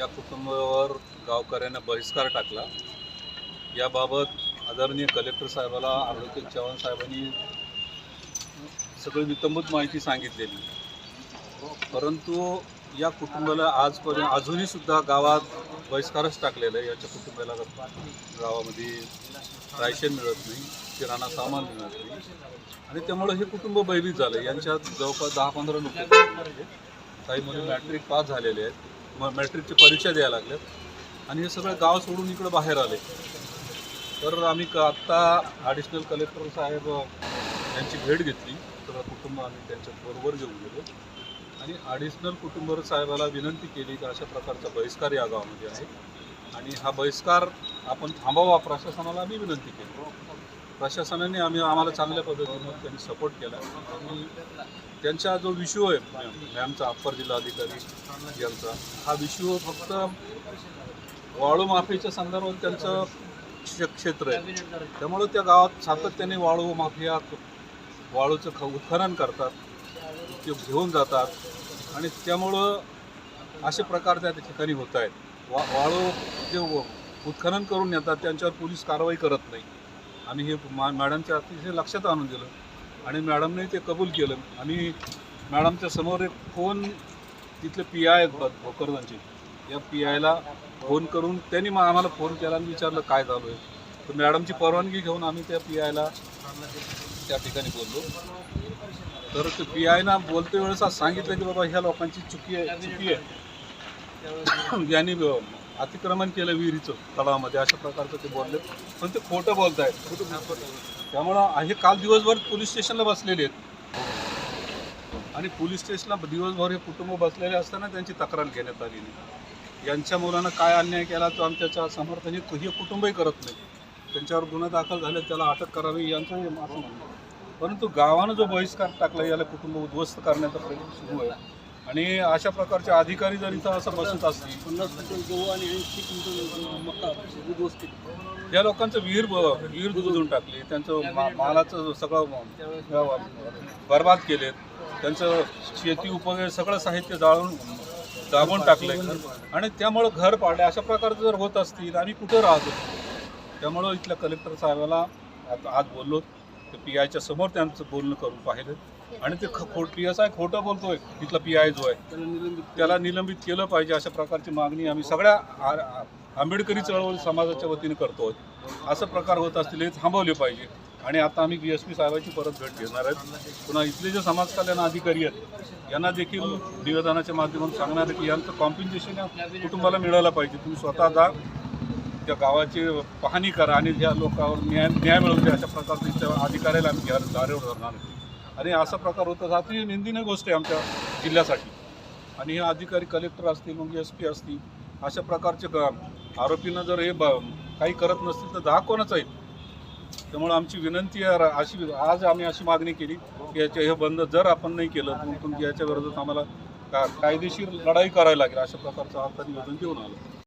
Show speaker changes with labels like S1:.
S1: या कुटुंबावर गावकऱ्यांना बहिष्कार टाकला. याबाबत आदरणीय कलेक्टर साहेबाला आरोग्य चव्हाण साहेबांनी सगळी वितंबूत माहिती सांगितलेली. परंतु या कुटुंबाला आजपर्यंत अजूनही सुद्धा गावात बहिष्कारच टाकलेला आहे. याच्या कुटुंबाला गावामध्ये रायशन मिळत नाही किराणा सामान मिळत नाही. आणि त्यामुळं हे कुटुंब भयभीत झालं यांच्यात जवळपास दहा पंधरा लोक काही मुली मॅट्रिक पास झालेले आहेत. मॅट्रिकची परीक्षा द्यायला लागल्यात आणि हे सगळं गाव सोडून इकडं बाहेर आले. तर आम्ही क आत्ता ॲडिशनल कलेक्टर साहेब यांची भेट घेतली. तर कुटुंब आम्ही त्यांच्याबरोबर घेऊन गेलो. आणि ॲडिशनल कुटुंब साहेबाला विनंती केली की अशा प्रकारचा बहिष्कार या गावामध्ये आहे. आणि हा बहिष्कार आपण थांबावा प्रशासनाला आम्ही विनंती केली. प्रशासनाने आम्ही आम्हाला चांगल्या पद्धतीनं त्यांनी सपोर्ट केला. आणि त्यांचा जो विषय आहे मॅम- मॅमचा अप्पर जिल्हाधिकारी यांचा हा विषय फक्त वाळू माफीच्या संदर्भात त्यांचं क्षेत्र आहे. त्यामुळं त्या गावात सातत्याने वाळू माफिया वाळूचं ख उत्खनन करतात ते घेऊन जातात. आणि त्यामुळं असे प्रकार त्या ठिकाणी होत आहेत. वा वाळू जे व- उत्खनन करून येतात त्यांच्यावर पोलीस कारवाई करत नाही. आणि हे मा मॅडमच्या अतिशय लक्षात आणून दिलं. आणि मॅडमने ते कबूल केलं. आणि मॅडमच्या समोर एक फोन तिथले पी आय आहेत भ- या पी आयला फोन करून त्यांनी मग आम्हाला फोन केला आणि विचारलं काय चालू आहे. तर मॅडमची परवानगी घेऊन आम्ही त्या पी आयला त्या ठिकाणी बोललो. तर ते पी आयना बोलते वेळेस आज सांगितलं की बाबा ह्या लोकांची चुकी आहे चुकी आहे. यांनी अतिक्रमण केलं विहिरीचं तलावामध्ये अशा प्रकारचं ते बोलले. पण ते खोटं बोलतायत. त्यामुळं हे काल दिवसभर पोलीस स्टेशनला बसलेले आहेत. आणि पोलीस स्टेशनला दिवसभर हे कुटुंब बसलेले असताना त्यांची तक्रार घेण्यात आलेली. यांच्या मुलानं काय अन्याय केला तो आमच्या समर्थन हे कुटुंबही करत नाही. त्यांच्यावर गुन्हा दाखल झाले त्याला अटक करावी यांचं हे असं म्हणणं परंतु गावानं जो बहिष्कार टाकला याला कुटुंब उद्ध्वस्त करण्याचा प्रयत्न सुरू आहे. आणि अशा प्रकारचे अधिकारी जर इथं असं बसत असतील
S2: पन्नास क्विंटल गहू आणि ऐंशी क्विंटल मका उद्ध्वस्त केली.
S1: या लोकांचं विहीर ब- विहीर बुजवून टाकली त्यांचं मा- मालाचं सगळं बर्बाद केलेत त्यांचं शेती उपयोग सगळं साहित्य जाळून दाबून टाकलंय आणि त्यामुळं घर पाडले अशा प्रकारचं जर होत असतील आम्ही कुठं राहतो त्यामुळं इथल्या कलेक्टर साहेबाला आता आज बोललो ते पी आयच्या समोर त्यांचं बोलणं करून पाहिलं. आणि ते ख- खोट पी एस आय खोटं बोलतोय. तिथला पी आय जो आहे
S2: त्याला निलंबित
S1: त्याला निलंबित केलं पाहिजे अशा प्रकारची मागणी आम्ही सगळ्या आंबेडकरी चळवळ समाजाच्या वतीने करतो असं प्रकार होत असतील हे थांबवले पाहिजे. आणि आता आम्ही बी एस पी साहेबांची परत भेट घेणार आहेत. पुन्हा इथले जे समाज कल्याण अधिकारी आहेत यांना देखील निवेदनाच्या माध्यमातून सांगणार आहे की यांचं कॉम्पिन्सेशन या कुटुंबाला मिळालं पाहिजे. तुम्ही स्वतः जा. त्या गावाची पाहणी करा आणि या लोकांवर न्याय न्याय मिळवून द्या अशा प्रकारची त्या अधिकाऱ्याला आम्ही घ्या दारेवर धरणार आहे. आणि असा प्रकार होता अतिशय निंदनीय गोष्ट आहे आमच्या जिल्ह्यासाठी. आणि हे अधिकारी कलेक्टर असतील मग एस पी असतील अशा प्रकारचे आरोपींना जर हे ब- काही करत नसतील तर दहा कोणाच येईल त्यामुळे आमची विनंती आहे अशी आज आम्ही अशी मागणी केली की याचे हे बंद जर आपण नाही केलं तर तुमच्या याच्या विरोधात आम्हाला का कायदेशीर लढाई करायला लागेल अशा प्रकारचं आता निवेदन देऊन आलं.